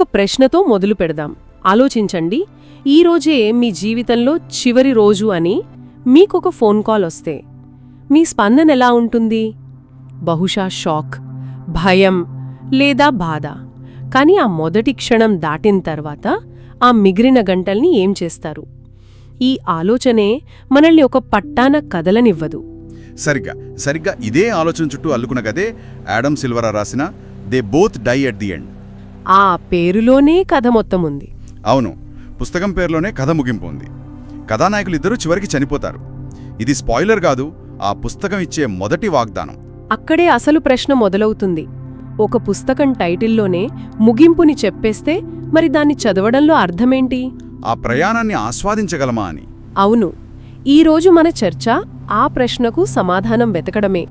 ఒక ప్రశ్నతో మొదలు పెడదాం. ఆలోచించండి. ఈరోజే మీ జీవితంలో చివరి రోజు అని మీకొక ఫోన్ కాల్ వస్తే మీ స్పందన ఎలా ఉంటుంది? బహుశా షాక్ భయం లేదా బాధ. కానీ ఆ మొదటి క్షణం దాటిన తర్వాత ఆ మిగిలిన గంటల్ని ఏం చేస్తారు? ఈ ఆలోచనే మనల్ని ఒక పట్టాన కదలనివ్వదు. సరిగ్గా సరిగ్గా ఇదే ఆలోచన చుట్టూ అల్లుకున్న గదే యాడమ్ సిల్వరా రాసిన they both die at the end. ఆ పేరులోనే కథ మొత్తం ఉంది. అవును పుస్తకం పేరులోనే కథ ముగింపు ఉంది. కథానాయకులు ఇద్దరూ చివరికి చనిపోతారు. ఇది స్పాయిలర్ కాదు ఆ పుస్తకం ఇచ్చే మొదటి వాగ్దానం. అక్కడే అసలు ప్రశ్న మొదలవుతుంది. ఒక పుస్తకం టైటిల్లోనే ముగింపుని చెప్పేస్తే మరి దాన్ని చదవడంలో అర్థమేంటి? ఆ ప్రయాణాన్ని ఆస్వాదించగలమా అని. అవును ఈరోజు మన చర్చ ఆ ప్రశ్నకు సమాధానం వెతకడమే.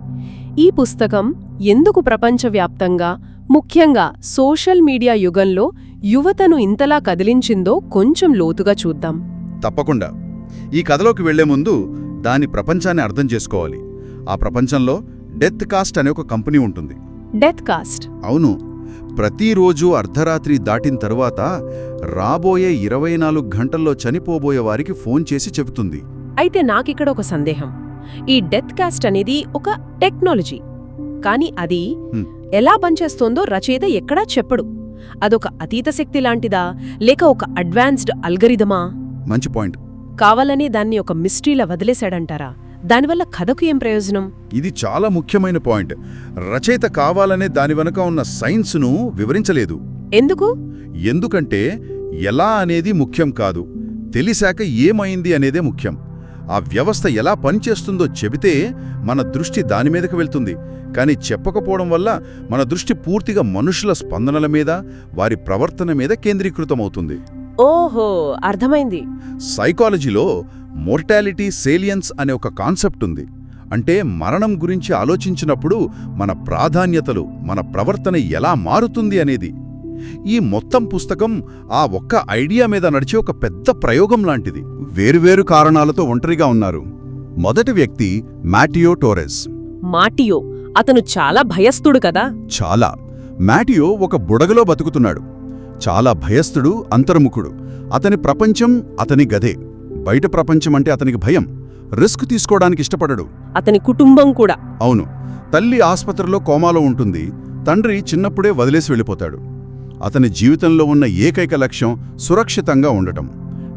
ఈ పుస్తకం ఎందుకు ప్రపంచవ్యాప్తంగా ముఖ్యంగా సోషల్ మీడియా యుగంలో యువతను ఇంతలా కదిలించిందో కొంచెం లోతుగా చూద్దాం. తప్పకుండా. ఈ కథలోకి వెళ్ళే ముందు దాని ప్రపంచాన్ని అర్థం చేసుకోవాలి. ఆ ప్రపంచంలో డెత్ కాస్ట్ అనే ఒక కంపెనీ ఉంటుంది. Death cast. అవును. ప్రతిరోజు అర్ధరాత్రి దాటిన తరువాత రాబోయే ఇరవై నాలుగు గంటల్లో చనిపోబోయే వారికి ఫోన్ చేసి చెబుతుంది. అయితే నాకిక్కడ ఒక సందేహం. ఈ డెత్ కాస్ట్ అనేది ఒక టెక్నాలజీ. కానీ అది. ఎలా పనిచేస్తోందో రచయిత ఎక్కడా చెప్పడు. అదొక అతీత శక్తి లాంటిదా? లేక ఒక అడ్వాన్స్డ్ అల్గరిథమా? మంచి పాయింట్. కావాలనే దాన్ని ఒక మిస్టరీలా వదిలేశాడంటారా? దానివల్ల కథకు ఏం ప్రయోజనం? ఇది చాలా ముఖ్యమైన పాయింట్. రచయిత కావాలనే దాని వెనుక ఉన్న సైన్స్ను వివరించలేదు. ఎందుకు? ఎందుకంటే ఎలా అనేది ముఖ్యం కాదు. తెలిసాక ఏమైంది అనేదే ముఖ్యం. ఆ వ్యవస్థ ఎలా పనిచేస్తుందో చెబితే మన దృష్టి దానిమీదకి వెళ్తుంది. కానీ చెప్పకపోవడం వల్ల మన దృష్టి పూర్తిగా మనుషుల స్పందనల మీద వారి ప్రవర్తన మీద కేంద్రీకృతమవుతుంది. ఓహో అర్థమైంది. సైకాలజీలో మోర్టాలిటీ సేలియన్స్ అనే ఒక కాన్సెప్ట్ ఉంది. అంటే మరణం గురించి ఆలోచించినప్పుడు మన ప్రాధాన్యతలు మన ప్రవర్తన ఎలా మారుతుంది అనేది. ఈ మొత్తం పుస్తకం ఆ ఒక్క ఐడియా మీద నడిచే ఒక పెద్ద ప్రయోగం లాంటిది. వేరువేరు కారణాలతో ఒంటరిగా ఉన్నారు. మొదటి వ్యక్తి మాటియో టోరెస్. మాటియో అతను చాలా భయస్థుడు కదా? చాలా. మాటియో ఒక బుడగలో బతుకుతున్నాడు. చాలా భయస్థుడు అంతర్ముఖుడు. అతని ప్రపంచం అతని గదే. బయట ప్రపంచం అంటే అతనికి భయం. రిస్క్ తీసుకోవడానికి ఇష్టపడడు. అతని కుటుంబం కూడా. అవును. తల్లి ఆస్పత్రిలో కోమాలో ఉంటుంది. తండ్రి చిన్నప్పుడే వదిలేసి వెళ్ళిపోతాడు. అతని జీవితంలో ఉన్న ఏకైక లక్ష్యం సురక్షితంగా ఉండటం.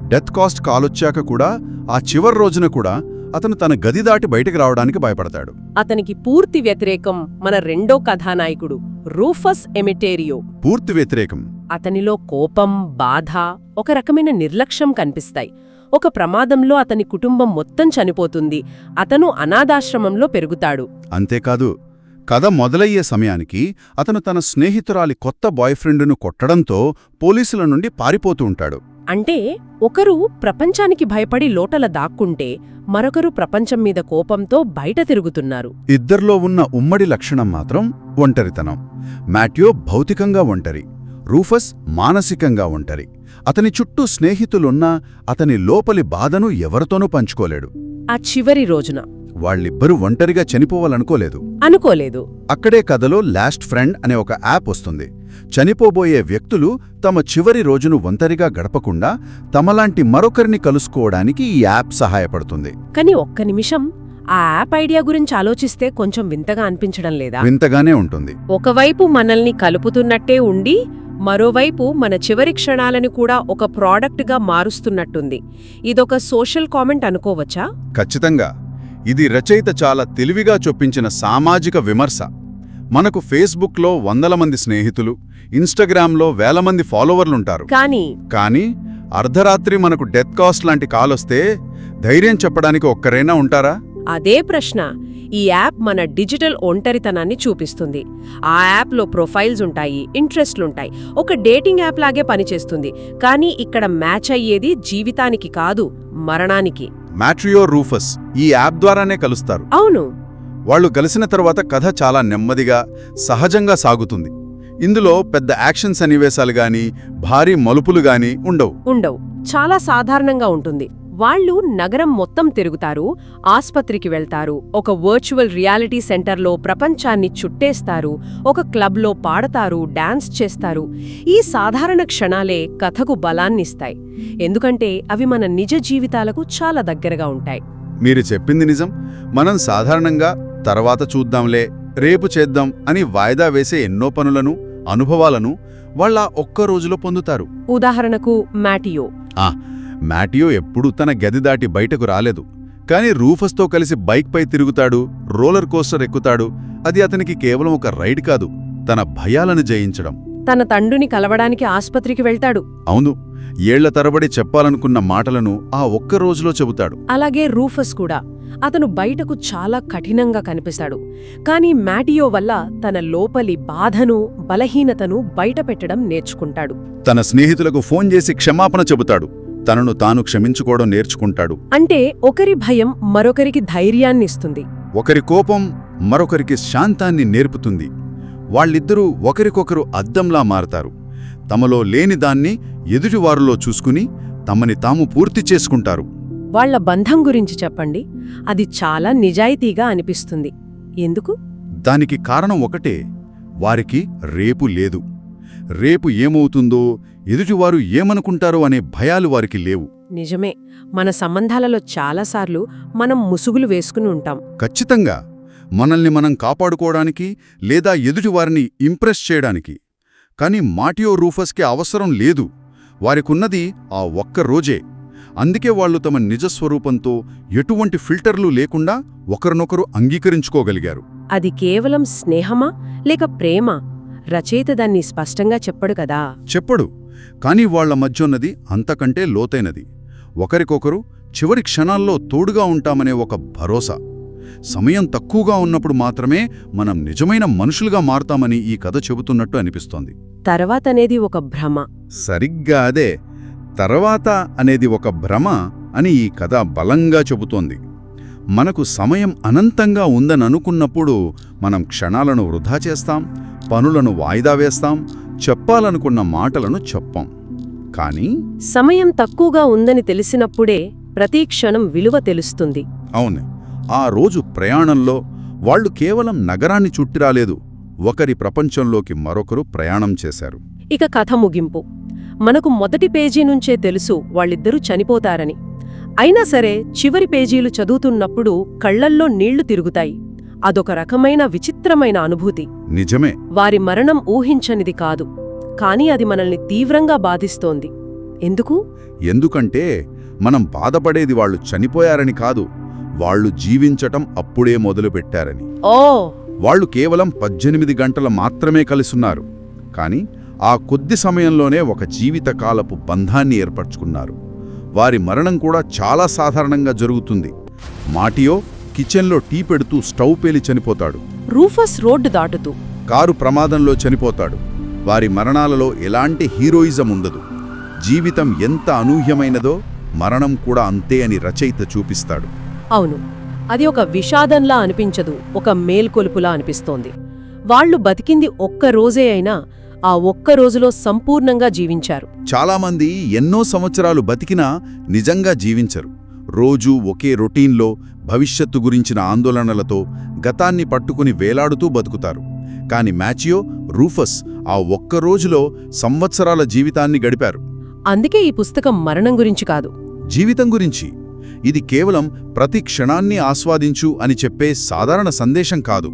డెత్ కాస్ట్ కాలొచ్చాక కూడా ఆ చివరి రోజున కూడా అతను తన గది దాటి బయటకు రావడానికి భయపడతాడు. అతనికి పూర్తి వ్యతిరేకం మన రెండో కథానాయకుడు రూఫస్ ఎమిటేరియో. పూర్తి వ్యతిరేకం. అతనిలో కోపం బాధ ఒక రకమైన నిర్లక్ష్యం కనిపిస్తాయి. ఒక ప్రమాదంలో అతని కుటుంబం మొత్తం చనిపోతుంది. అతను అనాథాశ్రమంలో పెరుగుతాడు. అంతేకాదు కథ మొదలయ్యే సమయానికి అతను తన స్నేహితురాలి కొత్త బాయ్ఫ్రెండును కొట్టడంతో పోలీసుల నుండి పారిపోతూ ఉంటాడు. అంటే ఒకరు ప్రపంచానికి భయపడి లోటల దాక్కుంటే మరొకరు ప్రపంచం మీద కోపంతో బయట తిరుగుతున్నారు. ఇద్దర్లో ఉన్న ఉమ్మడి లక్షణం మాత్రం ఒంటరితనం. మాట్యో భౌతికంగా ఒంటరి. రూఫస్ మానసికంగా ఒంటరి. అతని చుట్టూ స్నేహితులున్నా అతని లోపలి బాధను ఎవరితోనూ పంచుకోలేడు. ఆ చివరి రోజున వాళ్ళిబ్బరూ ఒంటరిగా చనిపోవాలనుకోలేదు. అనుకోలేదు. అక్కడే కథలో లాస్ట్ ఫ్రెండ్ అనే ఒక యాప్ వస్తుంది. చనిపోబోయే వ్యక్తులు తమ చివరి రోజును ఒంటరిగా గడపకుండా తమలాంటి మరొకరిని కలుసుకోవడానికి ఈ యాప్ సహాయపడుతుంది. కానీ ఒక్క నిమిషం ఆ యాప్ ఐడియా గురించి ఆలోచిస్తే కొంచెం వింతగా అనిపించడం లేదా? వింతగానే ఉంటుంది. ఒకవైపు మనల్ని కలుపుతున్నట్టే ఉండి మరోవైపు మన చివరి క్షణాలను కూడా ఒక ప్రోడక్ట్గా మారుస్తున్నట్టుంది. ఇదొక సోషల్ కామెంట్ అనుకోవచ్చా? ఖచ్చితంగా. ఇది రచయిత చాలా తెలివిగా చొప్పించిన సామాజిక విమర్శ. మనకు ఫేస్బుక్లో వందల మంది స్నేహితులు ఇన్స్టాగ్రామ్లో వేల మంది ఫాలోవర్లుంటారు. కానీ కానీ అర్ధరాత్రి మనకు డెత్ కాస్ట్ లాంటి కాలొస్తే ధైర్యం చెప్పడానికి ఒక్కరైనా ఉంటారా? అదే ప్రశ్న. ఈ యాప్ మన డిజిటల్ ఒంటరితనాన్ని చూపిస్తుంది. ఆ యాప్లో ప్రొఫైల్స్ ఉంటాయి ఇంట్రెస్ట్లుంటాయి. ఒక డేటింగ్ యాప్ లాగే పనిచేస్తుంది. కానీ ఇక్కడ మ్యాచ్ అయ్యేది జీవితానికి కాదు మరణానికి. మ్యాట్రియో రూఫస్ ఈ యాప్ ద్వారానే కలుస్తారు. అవును. వాళ్ళు కలిసిన తర్వాత కథ చాలా నెమ్మదిగా సహజంగా సాగుతుంది. ఇందులో పెద్ద యాక్షన్ సన్నివేశాలు గాని భారీ మలుపులు గాని ఉండవు. ఉండవు. చాలా సాధారణంగా ఉంటుంది. వాళ్ళు నగరం మొత్తం తిరుగుతారు ఆస్పత్రికి వెళ్తారు ఒక వర్చువల్ రియాలిటీ సెంటర్లో ప్రపంచాన్ని చుట్టేస్తారు ఒక క్లబ్లో పాడతారు డాన్స్ చేస్తారు. ఈ సాధారణ క్షణాలే కథకు బలాన్నిస్తాయి. ఎందుకంటే అవి మన నిజ జీవితాలకు చాలా దగ్గరగా ఉంటాయి. మీరు చెప్పింది నిజం. మనం సాధారణంగా తర్వాత చూద్దాంలే రేపు చేద్దాం అని వాయిదా వేసే ఎన్నో పనులను అనుభవాలను వాళ్ళ ఒక్క రోజులో పొందుతారు. ఉదాహరణకు మ్యాటియో ఆ మ్యాటియో ఎప్పుడూ తన గది దాటి బయటకు రాలేదు. కానీ రూఫస్తో కలిసి బైక్పై తిరుగుతాడు రోలర్ కోస్టర్ ఎక్కుతాడు. అది అతనికి కేవలం ఒక రైడ్ కాదు తన భయాలను జయించడం. తన తండ్రిని కలవడానికి ఆస్పత్రికి వెళ్తాడు. అవును ఏళ్ళ తరబడి చెప్పాలనుకున్న మాటలను ఆ ఒక్క రోజులో చెబుతాడు. అలాగే రూఫస్ కూడా. అతను బయటకు చాలా కఠినంగా కనిపిస్తాడు. కానీ మ్యాటియో వల్ల తన లోపలి బాధను బలహీనతను బయటపెట్టడం నేర్చుకుంటాడు. తన స్నేహితులకు ఫోన్ చేసి క్షమాపణ చెబుతాడు. తనను తాను క్షమించుకోవడం నేర్చుకుంటాడు. అంటే ఒకరి భయం మరొకరికి ధైర్యాన్నిస్తుంది. ఒకరి కోపం మరొకరికి శాంతాన్ని నేర్పుతుంది. వాళ్ళిద్దరూ ఒకరికొకరు అద్దంలా మారతారు. తమలో లేని దాన్ని ఎదుటివారిలో చూసుకుని తమని తాము పూర్తి చేసుకుంటారు. వాళ్ళ బంధం గురించి చెప్పండి. అది చాలా నిజాయితీగా అనిపిస్తుంది. ఎందుకు? దానికి కారణం ఒకటే. వారికి రేపు లేదు. రేపు ఏమవుతుందో ఎదుటివారు ఏమనుకుంటారో అనే భయాలు వారికి లేవు. నిజమే. మన సంబంధాలలో చాలాసార్లు మనం ముసుగులు వేసుకుని ఉంటాం. ఖచ్చితంగా. మనల్ని మనం కాపాడుకోవడానికి లేదా ఎదుటివారిని ఇంప్రెస్ చేయడానికి. కాని మాటియో రూఫస్కి అవసరం లేదు. వారికున్నది ఆ ఒక్క రోజే. అందుకే వాళ్ళు తమ నిజస్వరూపంతో ఎటువంటి ఫిల్టర్లు లేకుండా ఒకరినొకరు అంగీకరించుకోగలిగారు. అది కేవలం స్నేహమా లేక ప్రేమ? రచయిత దాన్ని స్పష్టంగా చెప్పడు కదా. చెప్పడు. కాని వాళ్ళ మధ్యున్నది అంతకంటే లోతైనది. ఒకరికొకరు చివరి క్షణాల్లో తోడుగా ఉంటామనే ఒక భరోసా. సమయం తక్కువగా ఉన్నప్పుడు మాత్రమే మనం నిజమైన మనుషులుగా మారతామని ఈ కథ చెబుతున్నట్టు అనిపిస్తోంది. తర్వాతనేది ఒక భ్రమ. సరిగ్గా అదే. తర్వాత అనేది ఒక భ్రమ అని ఈ కథ బలంగా చెబుతోంది. మనకు సమయం అనంతంగా ఉందని అనుకున్నప్పుడు మనం క్షణాలను వృధా చేస్తాం పనులను వాయిదా వేస్తాం చెప్పాలనుకున్న మాటలను చెప్పం. కానీ సమయం తక్కువగా ఉందని తెలిసినప్పుడే ప్రతి క్షణం విలువ తెలుస్తుంది. అవును. ఆ రోజు ప్రయాణంలో వాళ్ళు కేవలం నగరాన్ని చుట్టిరాలేదు ఒకరి ప్రపంచంలోకి మరొకరు ప్రయాణం చేశారు. ఇక కథ ముగింపు. మనకు మొదటి పేజీ నుంచే తెలుసు వాళ్ళిద్దరూ చనిపోతారని. అయినా సరే చివరి పేజీలు చదువుతున్నప్పుడు కళ్ళల్లో నీళ్ళు తిరుగుతాయి. అదొక రకమైన విచిత్రమైన అనుభూతి. నిజమే. వారి మరణం ఊహించనిది కాదు. కాని అది మనల్ని తీవ్రంగా బాధిస్తోంది. ఎందుకు? ఎందుకంటే మనం బాధపడేది వాళ్ళు చనిపోయారని కాదు వాళ్ళు జీవించటం అప్పుడే మొదలుపెట్టారని. ఓ! వాళ్ళు కేవలం పద్దెనిమిది గంటల మాత్రమే కలిసున్నారు. కాని ఆ కొద్ది సమయంలోనే ఒక జీవితకాలపు బంధాన్ని ఏర్పరచుకున్నారు. వారి మరణం కూడా చాలా సాధారణంగా జరుగుతుంది. మాటియో కిచెన్లో టీ పెడుతూ స్టవ్ పేలి చనిపోతాడు. రూఫస్ రోడ్డు దాటుతూ. కారు ప్రమాదంలో చనిపోతాడు. వారి మరణాలలో ఎలాంటి హీరోయిజం ఉండదు. జీవితం ఎంత అనూహ్యమైనదో మరణం కూడా అంతే అని రచయిత చూపిస్తాడు. అవును అది ఒక విషాదంలా అనిపించదు ఒక మేల్కొలుపులా అనిపిస్తోంది. వాళ్ళు బతికింది ఒక్క రోజే అయినా ఆ ఒక్క రోజులో సంపూర్ణంగా జీవించారు. చాలామంది ఎన్నో సంవత్సరాలు బతికినా నిజంగా జీవించరు. రోజూ ఒకే రొటీన్లో భవిష్యత్తు గురించిన ఆందోళనలతో గతాన్ని పట్టుకుని వేలాడుతూ బతుకుతారు. కాని మ్యాచియో రూఫస్ ఆ ఒక్క రోజులో సంవత్సరాల జీవితాన్ని గడిపారు. అందుకే ఈ పుస్తకం మరణం గురించి కాదు. జీవితం గురించి. ఇది కేవలం ప్రతి క్షణాన్ని ఆస్వాదించు అని చెప్పే సాధారణ సందేశం కాదు.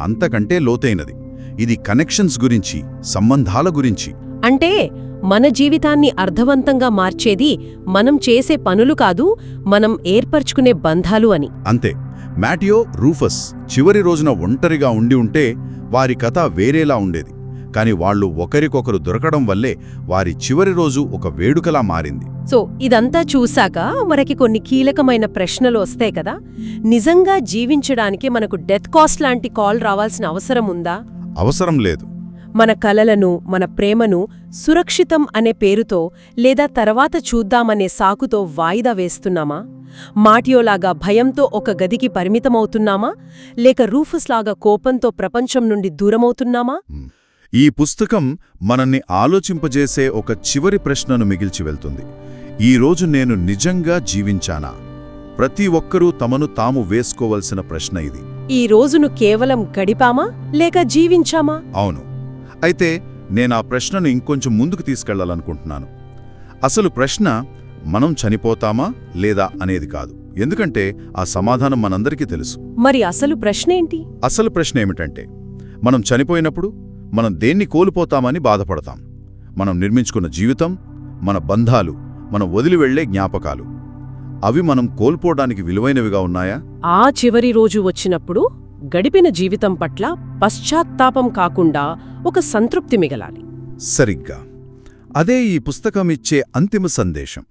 అంతకంటే లోతైనది. ఇది కనెక్షన్స్ గురించి సంబంధాల గురించి. అంటే మన జీవితాన్ని అర్థవంతంగా మార్చేది మనం చేసే పనులు కాదు మనం ఏర్పరచుకునే బంధాలు అని. అంతే. మ్యాటియో రూఫస్ చివరి రోజున ఒంటరిగా ఉండి ఉంటే వారి కథ వేరేలా ఉండేది. కాని వాళ్ళు ఒకరికొకరు దొరకడం వల్లే వారి చివరి రోజు ఒక వేడుకలా మారింది. సో ఇదంతా చూశాక మనకి కొన్ని కీలకమైన ప్రశ్నలు వస్తాయి కదా. నిజంగా జీవించడానికి మనకు డెత్ కాస్ట్ లాంటి కాల్ రావాల్సిన అవసరం ఉందా? అవసరం లేదు. మన కలలను మన ప్రేమను సురక్షితం అనే పేరుతో లేదా తర్వాత చూద్దామనే సాకుతో వాయిదా వేస్తున్నామా? మాటియోలాగా భయంతో ఒక గదికి పరిమితమవుతున్నామా? లేక రూఫస్లాగా కోపంతో ప్రపంచం నుండి దూరమవుతున్నామా? ఈ పుస్తకం మనల్ని ఆలోచింపజేసే ఒక చివరి ప్రశ్నను మిగిల్చి వెళ్తుంది. ఈరోజు నేను నిజంగా జీవించానా? ప్రతి ఒక్కరూ తమను తాము వేసుకోవలసిన ప్రశ్న ఇది. ఈ రోజును కేవలం గడిపామా? లేక జీవించామా? అవును. అయితే నేను ఆ ప్రశ్నను ఇంకొంచెం ముందుకు తీసుకెళ్ళాలనుకుంటున్నాను. అసలు ప్రశ్న మనం చనిపోతామా లేదా అనేది కాదు. ఎందుకంటే ఆ సమాధానం మనందరికీ తెలుసు. మరి అసలు ప్రశ్నేంటి అసలు ప్రశ్న ఏమిటంటే మనం చనిపోయినప్పుడు మనం దేన్ని కోల్పోతామని బాధపడతాం. మనం నిర్మించుకున్న జీవితం మన బంధాలు మనం వదిలి వెళ్ళే జ్ఞాపకాలు. అవి మనం కోల్పోవడానికి విలువైనవిగా ఉన్నాయా? ఆ చివరి రోజు వచ్చినప్పుడు గడిపిన జీవితం పట్ల పశ్చాత్తాపం కాకుండా ఒక సంతృప్తి మిగలాలి. సరిగ్గా. అదే ఈ పుస్తకం ఇచ్చే అంతిమ సందేశం.